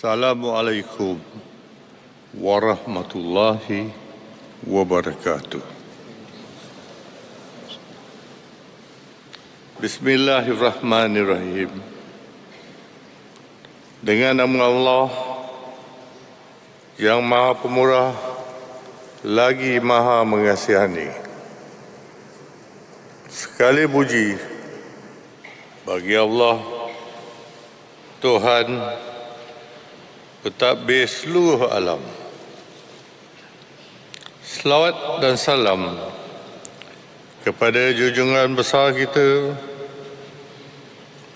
Assalamualaikum warahmatullahi wabarakatuh. Bismillahirrahmanirrahim. Dengan nama Allah yang Maha Pemurah lagi Maha Mengasihani. Sekali puji bagi Allah Tuhan pentadbir seluruh alam. Selawat dan salam kepada junjungan besar kita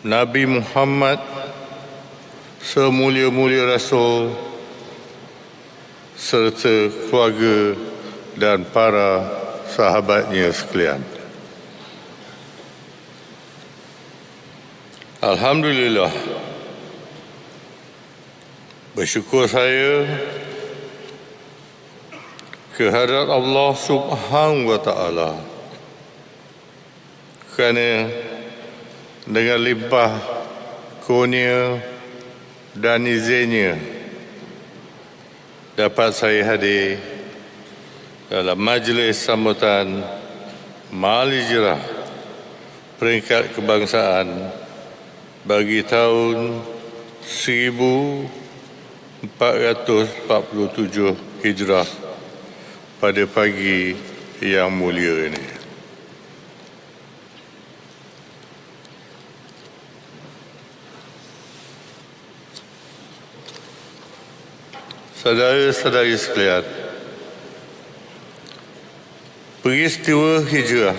Nabi Muhammad semulia-mulia Rasul serta keluarga dan para sahabatnya sekalian. Alhamdulillah bersyukur saya kehadrat Allah Subhanahu wa taala. Kerana dengan limpah kurnia dan izinnya dapat saya hadir dalam majlis sambutan Malijrah peringkat kebangsaan bagi tahun 1447 Hijrah pada pagi yang mulia ini. Saudara-saudari sekalian, peristiwa hijrah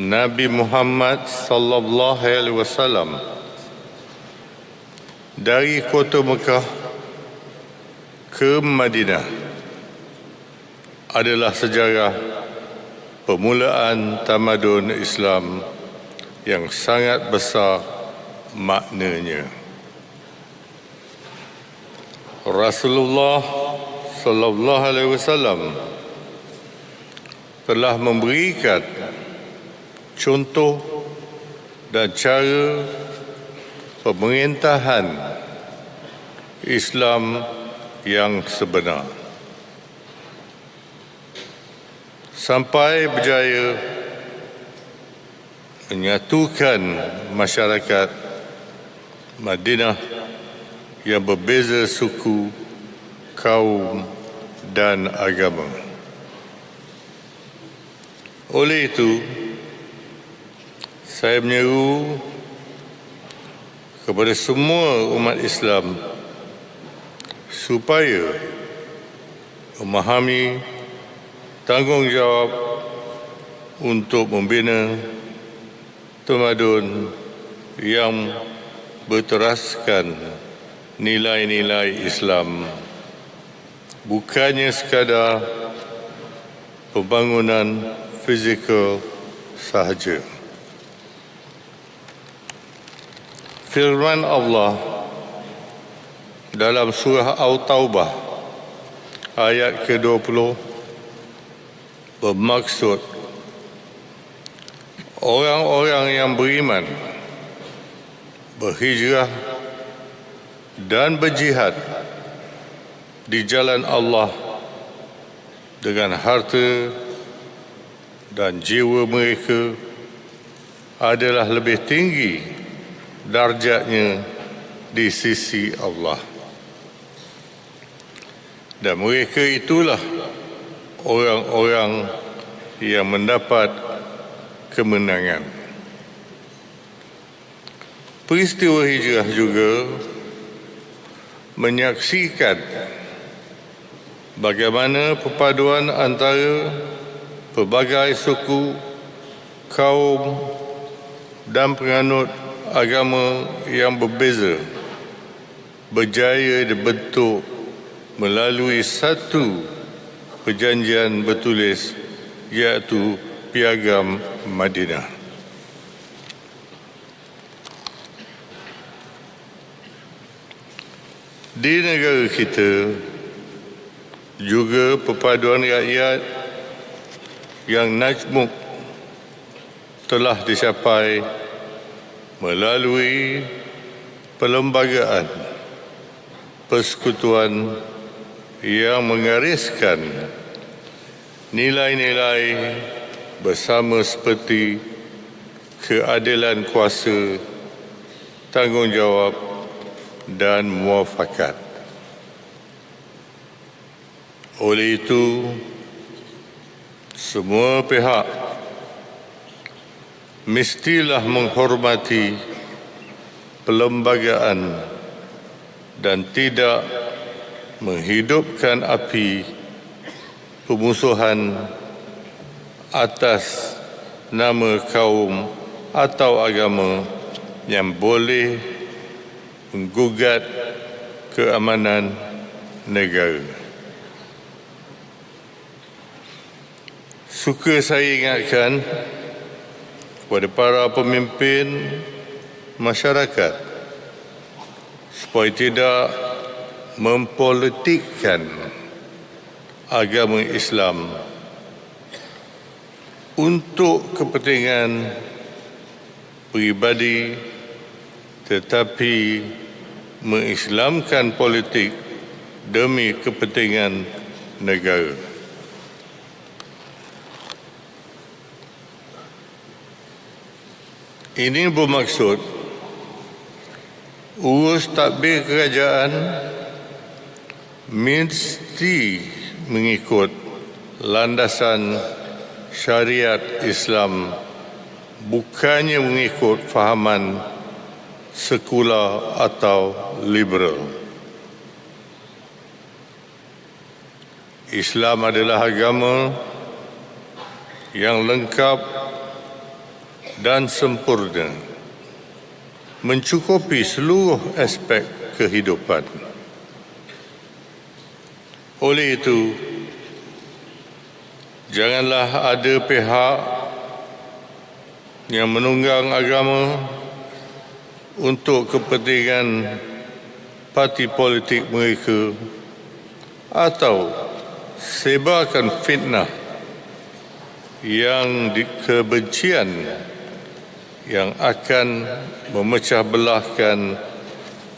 Nabi Muhammad sallallahu alaihi wasallam dari kota Mekah ke Madinah adalah sejarah permulaan tamadun Islam yang sangat besar maknanya. Rasulullah sallallahu alaihi wasallam telah memberikan contoh dan cara pemerintahan Islam yang sebenar sampai berjaya menyatukan masyarakat Madinah yang berbeza suku, kaum dan agama. Oleh itu, saya menyeru kepada semua umat Islam supaya memahami tanggungjawab untuk membina tamadun yang berteraskan nilai-nilai Islam bukannya sekadar pembangunan fizikal sahaja. Firman Allah dalam surah Al-Taubah ayat ke-20 bermaksud orang-orang yang beriman berhijrah dan berjihad di jalan Allah dengan harta dan jiwa mereka adalah lebih tinggi darjatnya di sisi Allah. Dan mereka itulah orang-orang yang mendapat kemenangan. Peristiwa hijrah juga menyaksikan bagaimana perpaduan antara pelbagai suku, kaum dan penganut agama yang berbeza berjaya dibentuk melalui satu perjanjian bertulis iaitu Piagam Madinah. Di negara kita juga perpaduan rakyat yang najmuk telah dicapai melalui perlembagaan persekutuan yang mengariskan nilai-nilai bersama seperti keadilan kuasa, tanggungjawab dan muafakat. Oleh itu, semua pihak mestilah menghormati perlembagaan dan tidak menghidupkan api pemusuhan atas nama kaum atau agama yang boleh menggugat keamanan negara. Suka saya ingatkan kepada para pemimpin masyarakat supaya tidak mempolitikkan agama Islam untuk kepentingan peribadi tetapi mengislamkan politik demi kepentingan negara. Ini bermaksud urus takbir kerajaan mesti mengikut landasan syariat Islam bukannya mengikut fahaman sekular atau liberal. Islam adalah agama yang lengkap dan sempurna mencukupi seluruh aspek kehidupan. Oleh itu, janganlah ada pihak yang menunggang agama untuk kepentingan parti politik mereka atau sebarkan fitnah yang kebencian yang akan memecah belahkan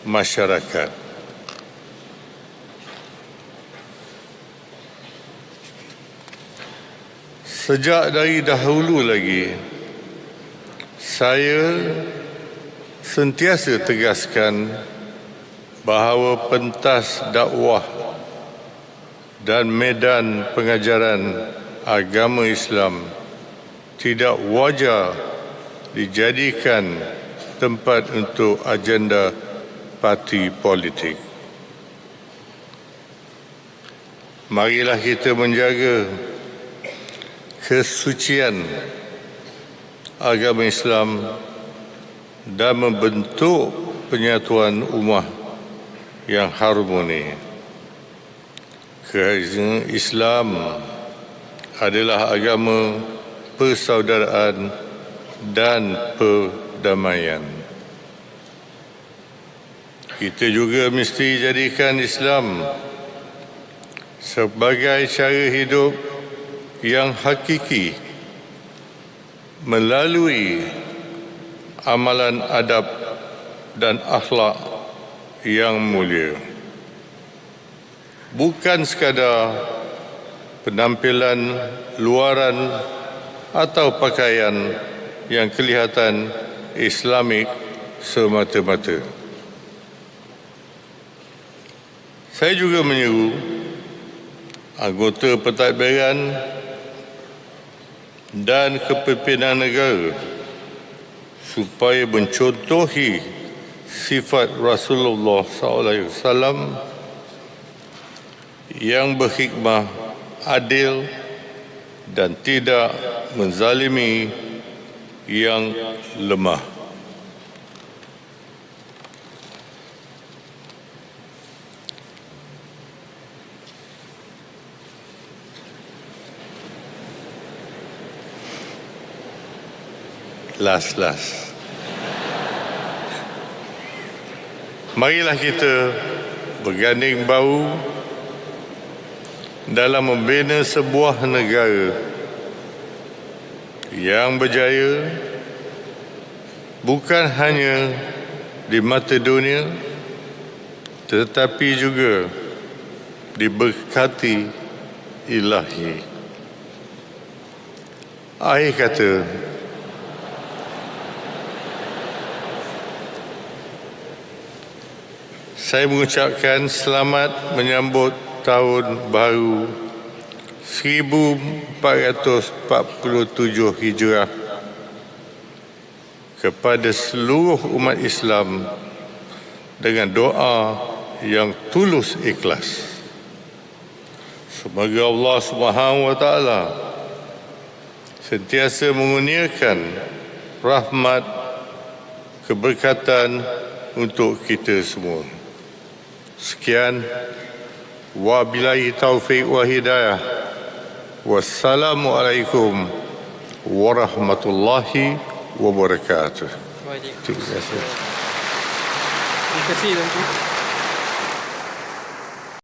masyarakat. Sejak dari dahulu lagi, saya sentiasa tegaskan bahawa pentas dakwah dan medan pengajaran agama Islam tidak wajar dijadikan tempat untuk agenda parti politik. Marilah kita menjaga kesucian agama Islam dan membentuk penyatuan umat yang harmoni. Kerana Islam adalah agama persaudaraan dan perdamaian. Kita juga mesti jadikan Islam sebagai cara hidup yang hakiki melalui amalan adab dan akhlak yang mulia. Bukan sekadar penampilan luaran atau pakaian yang kelihatan Islamik semata-mata. Saya juga menyeru anggota pentadbiran dan kepimpinan negara supaya mencontohi sifat Rasulullah SAW yang berhikmah, adil dan tidak menzalimi yang lemah. Last, last. Marilah kita berganding bau dalam membina sebuah negara yang berjaya bukan hanya di mata dunia tetapi juga diberkati ilahi. Akhir kata, saya mengucapkan selamat menyambut tahun baru 1447 Hijrah kepada seluruh umat Islam dengan doa yang tulus ikhlas. Semoga Allah Subhanahu wa taala sentiasa mengurniakan rahmat keberkatan untuk kita semua. Sekian wabillahi taufik wa hidayah. Wassalamualaikum warahmatullahi wabarakatuh. Terima kasih. Terima kasih.